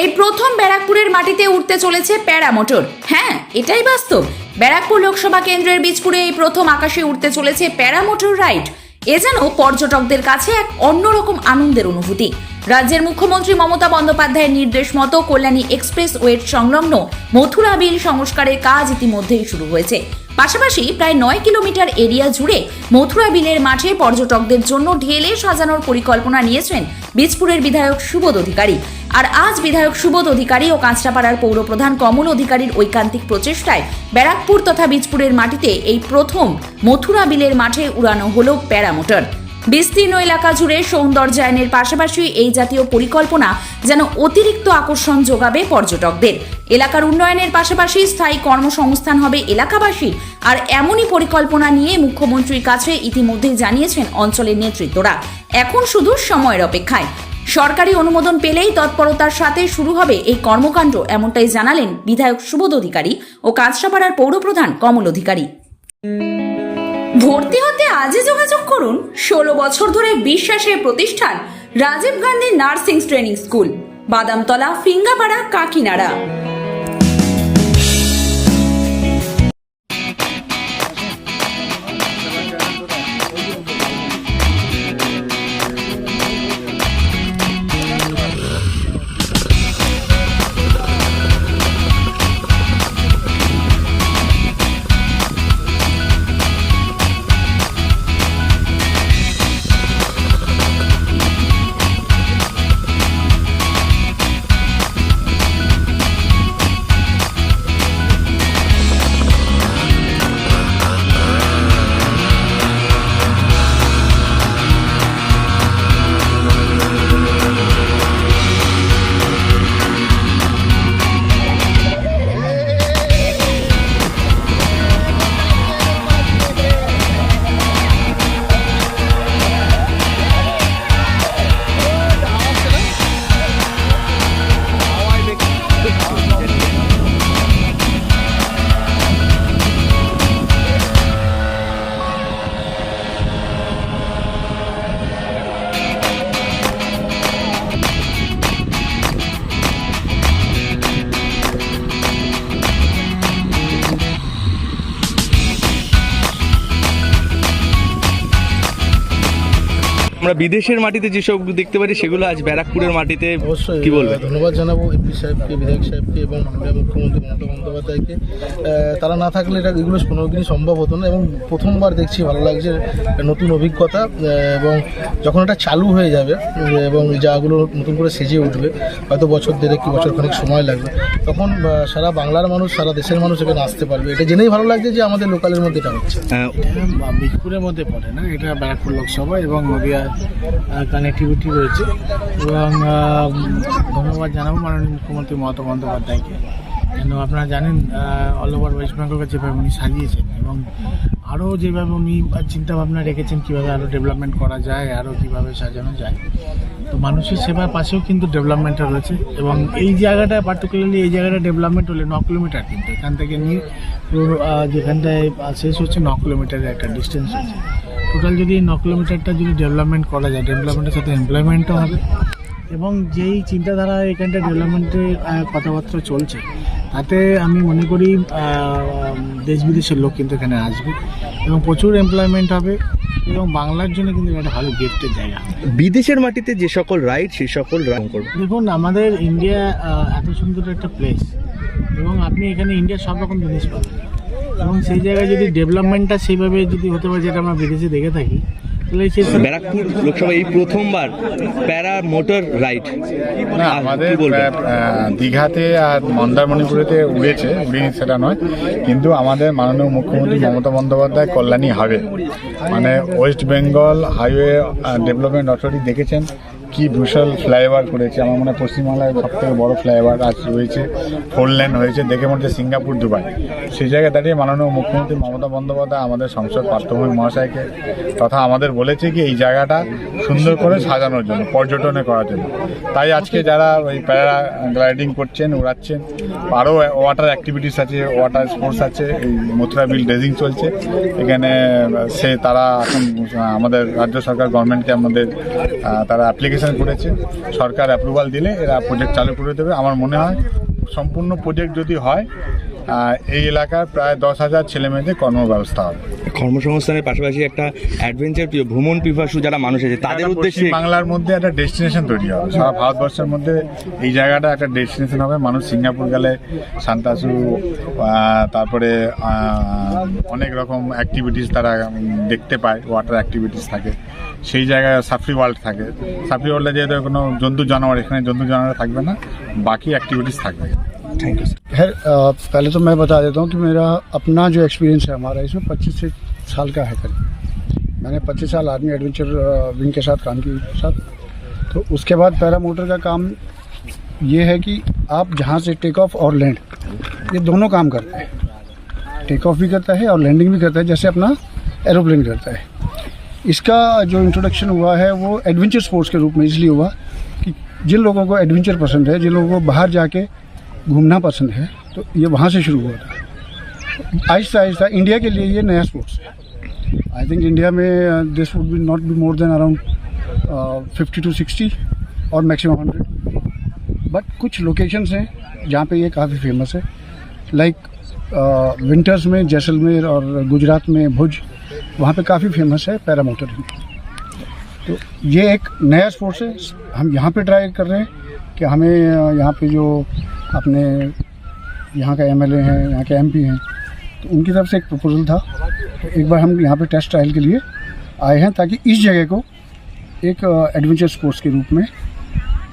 এই প্রথম ব্যারাকপুরের মাটিতে উঠতে চলেছে প্যারামোটর হ্যাঁ এটাই বাস্তব। ব্যারাকপুর লোকসভা কেন্দ্রের বীজপুরে এই প্রথম আকাশে উঠতে চলেছে প্যারামোটর রাইড। এ যেন পর্যটকদের কাছে এক অন্যরকম আনন্দের অনুভূতি। রাজ্যের মুখ্যমন্ত্রী মমতা বন্দ্যোপাধ্যায়ের নির্দেশ মতো কল্যাণী এক্সপ্রেস ওয়েট সংলগ্ন মথুরা বিল সংস্কারের কাজ ইতিমধ্যেই শুরু হয়েছে। পাশাপাশি প্রায় নয় কিলোমিটার এরিয়া জুড়ে মথুরা বিলের মাঠে পর্যটকদের জন্য ঢেলে সাজানোর পরিকল্পনা নিয়েছেন বীজপুরের বিধায়ক সুবোধ অধিকারী। আর আজ বিধায়ক সুবোধ অধিকারী ও কাঁচরাপাড়ার পৌরপ্রধান কমল অধিকারীর ঐকান্তিক প্রচেষ্টায় ব্যারাকপুর তথা বীজপুরের মাটিতে এই প্রথম মথুরা বিলের মাঠে উড়ানো হলো প্যারামোটর। বিস্তীর্ণ এলাকা জুড়ে সৌন্দর্যায়নের পাশাপাশি এই জাতীয় পরিকল্পনা যেন অতিরিক্ত আকর্ষণ যোগাবে পর্যটকদের। এলাকার উন্নয়নের পাশাপাশি স্থায়ী কর্মসংস্থান হবে এলাকাবাসীর। আর এমনই পরিকল্পনা নিয়ে মুখ্যমন্ত্রীর কাছে ইতিমধ্যেই জানিয়েছেন অঞ্চলের নেতৃত্বরা। এখন শুধু সময়ের অপেক্ষায়। সরকারি অনুমোদন পেলেই তৎপরতার সাথে শুরু হবে এই কর্মকাণ্ড, এমনটাই জানালেন বিধায়ক সুবোধ অধিকারী ও কাঁচরাপাড়ার পৌরপ্রধান কমল অধিকারী। ভর্তি হতে আজই যোগাযোগ করুন ষোলো বছর ধরে বিশ্বাসের প্রতিষ্ঠান Rajiv Gandhi nursing training school, Badamtala, Phingapara, Kakinara. আমরা বিদেশের মাটিতে যেসব দেখতে পারি সেগুলো আজ ব্যারাকপুরের মাটিতে অবশ্যই কি বলবেন? ধন্যবাদ জানাব এমপি সাহেবকে বিধায়ক সাহেবকে এবং মাননীয় মুখ্যমন্ত্রী মমতা বন্দ্যোপাধ্যায়কে। তারা না থাকলে এটা এগুলো কোনোদিনই সম্ভব হতো না এবং প্রথমবার দেখছি ভালো লাগছে নতুন অভিজ্ঞতা এবং যখন এটা চালু হয়ে যাবে এবং এই জায়গাগুলো নতুন করে সেজে উঠবে হয়তো বছর দেড়েক কি বছর খানিক সময় লাগবে তখন সারা বাংলার মানুষ সারা দেশের মানুষ এখানে আসতে পারবে। এটা জেনেই ভালো লাগছে যে আমাদের লোকালের মধ্যে এটা হচ্ছে। আহ, মধ্যে পড়ে না এটা ব্যারাকপুর লোকসভা এবং নদিয়া কানেক্টিভিটি রয়েছে। এবং ধন্যবাদ জানাব মাননীয় মুখ্যমন্ত্রী মমতা বন্দ্যোপাধ্যায়কে। কেন আপনারা জানেন অল ওভার ওয়েস্ট বেঙ্গলকে যেভাবে উনি সাজিয়েছেন এবং আরও যেভাবে উনি চিন্তা ভাবনা রেখেছেন কীভাবে আরও ডেভেলপমেন্ট করা যায় আরও কীভাবে সাজানো যায়। তো মানুষের সেবার পাশেও কিন্তু ডেভেলপমেন্টটা রয়েছে এবং এই জায়গাটা পার্টিকুলারলি এই জায়গাটা ডেভেলপমেন্ট হলে ন কিলোমিটার কিন্তু। এখান থেকে নিয়ে পুরো যেখানটায় শেষ হচ্ছে ন কিলোমিটারের একটা ডিস্টেন্স আছে টোটাল যদি ন কিলোমিটারটা যদি ডেভেলপমেন্ট করা যায় ডেভেলপমেন্টের সাথে এমপ্লয়মেন্টও হবে। এবং যেই চিন্তাধারা এখানটা ডেভেলপমেন্টের কথাবার্তা চলছে তাতে আমি মনে করি দেশ বিদেশের লোক কিন্তু এখানে আসবে এবং প্রচুর এমপ্লয়মেন্ট হবে এবং বাংলার জন্য কিন্তু একটা ভালো গিফটের জায়গা। বিদেশের মাটিতে যে সকল রাইড সেই সকল রাইড করব। দেখুন আমাদের ইন্ডিয়া এত সুন্দর একটা প্লেস এবং আপনি এখানে ইন্ডিয়ার সব রকম জিনিস পাবেন। এবং সেই জায়গায় যদি ডেভেলপমেন্টটা সেইভাবে যদি হতে পারে যেটা আমরা বিদেশে দেখে থাকি তাহলে ব্যারাকপুর লোকসভা এই প্রথমবার প্যারা মোটর রাইড। না আমাদের দীঘাতে আর মন্দারমণিপুরেতে উড়েছে উড়িনি সেটা নয় কিন্তু আমাদের মাননীয় মুখ্যমন্ত্রী মমতা বন্দ্যোপাধ্যায় কল্যাণী হাইওয়ে মানে West Bengal highway development authority দেখেছেন কি বিশাল ফ্লাইওভার করেছে। আমার মনে হয় পশ্চিমবাংলায় সব থেকে বড় ফ্লাইওভার আজ রয়েছে ফোর লেন হয়েছে, দেখে মনে হচ্ছে সিঙ্গাপুর, দুবাই। সেই জায়গায় দাঁড়িয়ে মাননীয় মুখ্যমন্ত্রী মমতা বন্দ্যোপাধ্যায় আমাদের সংসদ পার্থভূমি মহাশয়কে তথা আমাদের বলেছে কি, এই জায়গাটা সুন্দর করে সাজানোর জন্য, পর্যটনে করার জন্য। তাই আজকে যারা ওই প্যারা গ্লাইডিং করছেন, উড়াচ্ছেন আরও ওয়াটার অ্যাক্টিভিটিস আছে, ওয়াটার স্পোর্টস আছে, এই মথুরা বিল ড্রেজিং চলছে। এখানে সে তারা এখন আমাদের রাজ্য সরকার, গভর্নমেন্টকে আমাদের তারা অ্যাপ্লিকেশন ডেস্টিনেশন করেছে। সরকার অ্যাপ্রুভাল দিলে এরা প্রজেক্ট চালু করে দেবে। আমার মনে হয় সম্পূর্ণ প্রজেক্ট যদি হয় এই এলাকার প্রায় দশ হাজার ছেলে মেয়েদের কর্মব্যবস্থা হবে। কর্মসংস্থানের পাশাপাশি একটা অ্যাডভেঞ্চার প্রিয় ভ্রমণ পিপাসু যারা মানুষ আছে তাদের উদ্দেশ্যে বাংলার মধ্যে একটা ডেস্টিনেশন তৈরি হবে। সারা ভারতবর্ষের মধ্যে এই জায়গাটা একটা ডেস্টিনেশন হবে। মানুষ সিঙ্গাপুর গেলে সান্তাসু তারপরে অনেক রকম অ্যাক্টিভিটিস তারা দেখতে পায়। ওয়াটার অ্যাক্টিভিটিস থাকে। সেই জায়গায় সাফরি ওয়ার্ল্ড থাকে। সাফরি ওয়ার্ল্ডে যেহেতু কোনো জন্তু জানোয়ার এখানে জন্তু জানোয়ার থাকবে না। বাকি অ্যাক্টিভিটিস থাকবে। थैंक यू सर खैर पहले तो मैं बता देता हूँ कि मेरा अपना जो एक्सपीरियंस है हमारा, इसमें पच्चीस से साल का है करीब। मैंने पच्चीस साल आर्मी एडवेंचर विंग के साथ काम किया साथ तो उसके बाद पैरा मोटर का काम ये है कि आप जहाँ से टेक ऑफ़ और लैंड ये दोनों काम करते हैं। टेक ऑफ़ भी करता है और लैंडिंग भी करता है, जैसे अपना एरोप्लेन करता है। इसका जो इंट्रोडक्शन हुआ है, वो एडवेंचर स्पोर्ट्स के रूप में इसलिए हुआ कि जिन लोगों को एडवेंचर पसंद है, जिन लोगों को बाहर जाके घूमना पसंद है तो ये वहाँ से शुरू हुआ था। आहिस्ता आहिस्ता इंडिया के लिए ये नया स्पोर्ट्स है। आई थिंक इंडिया में this would be not be more than around fifty two sixty और मैक्सिमम हंड्रेड बट कुछ लोकेशंस हैं जहाँ पे ये काफ़ी फ़ेमस है। लाइक विंटर्स में जैसलमेर और गुजरात में भुज, वहाँ पे काफ़ी फ़ेमस है पैरामोटर। तो ये एक नया स्पोर्ट्स है। हम यहाँ पे ट्राई कर रहे हैं कि हमें यहाँ पे जो अपने यहाँ का एमएलए हैं यहाँ के एमपी हैं तो उनकी तरफ़ से एक प्रपोजल था। तो एक बार हम यहाँ पे टेस्ट ट्रायल के लिए आए हैं ताकि इस जगह को एक एडवेंचर स्पोर्ट्स के रूप में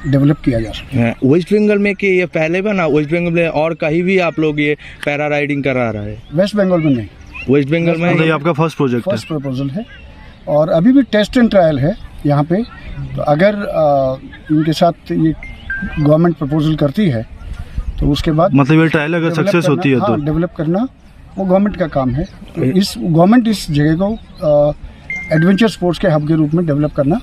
डेवलप किया जा सके। वेस्ट बंगाल में कि ये पहले बना? वेस्ट बंगाल में और कहीं भी आप लोग ये पैरा राइडिंग करा रहा है? वेस्ट बंगाल में नहीं। वेस्ट बंगाल में मतलब आपका फ़र्स्ट प्रोजेक्ट फ़र्स्ट प्रपोजल है। और अभी भी टेस्ट एंड ट्रायल है यहाँ पे। तो अगर अ, इनके साथ ये गवर्नमेंट प्रपोजल करती है तो उसके बाद मतलब ये ट्रायल अगर सक्सेस होती है हाँ, तो। डेवलप करना वो गवर्नमेंट का काम है। तो इस गवर्नमेंट इस जगह को एडवेंचर स्पोर्ट्स के हब के रूप में डेवलप करना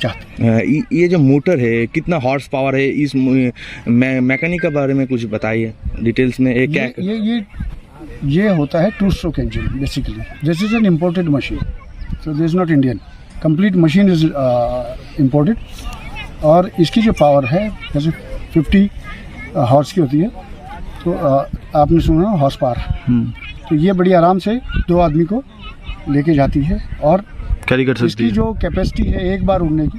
चाहती है। ये जो मोटर है कितना हॉर्स पावर है इस मैकेनिक के बारे में कुछ बताइए डिटेल्स में ये क्या ये ये ये ये होता है two stroke engine basically this is an imported machine so this not Indian complete machine is imported और इसकी जो पावर है जैसे 50 हॉर्स की होती है तो uh, आपने सुना हॉर्स पावर हम्म, तो ये बड़ी आराम से दो आदमी को लेके जाती है और कैरी कर सकती इसकी है। जो कैपेसिटी है एक बार उड़ने की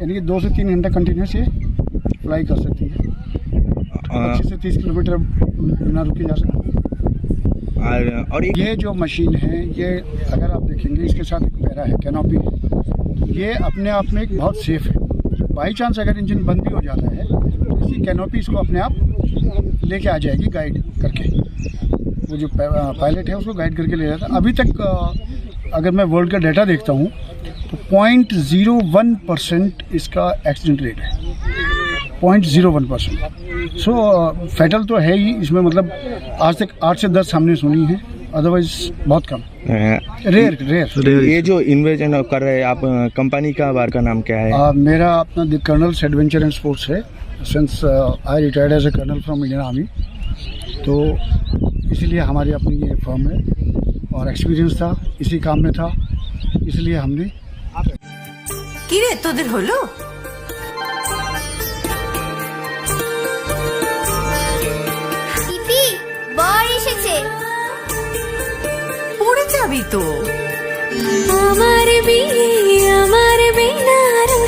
यानी कि दो से तीन घंटा कंटिन्यूस ये फ्लाई कर सकती है। पच्चीस से तीस किलोमीटर बिना रुके जा सकती। है और ये जो मशीन है, ये अगर आप देखेंगे, इसके साथ एक पैरा है कैनोपी ये अपने आप में एक बहुत सेफ़ है। बाई चांस अगर इंजन बंद भी हो जाता है तो इसी कैनोपी इसको अपने आप लेके आ जाएगी गाइड करके। वो जो पायलट है, उसको गाइड करके ले जाता है। अभी तक अगर मैं वर्ल्ड का डाटा देखता हूँ तो पॉइंट ज़ीरो वन परसेंट इसका एक्सीडेंट रेट है। point zero one percent so fatal तो है ही इसमें मतलब आज तक आठ से दस हमने सुनी है अदरवाइज बहुत कम अ, रेयर रेयर ये जो इन्वेजन कर रहे हैं आप कंपनी का बार का नाम क्या है Uh, मेरा अपना the colonels adventure and sports है since I retired as a colonel from Indian army तो इसीलिए हमारी अपनी ये फर्म है और एक्सपीरियंस था इसी काम में था इसलिए हमने কিরে তোদের হলো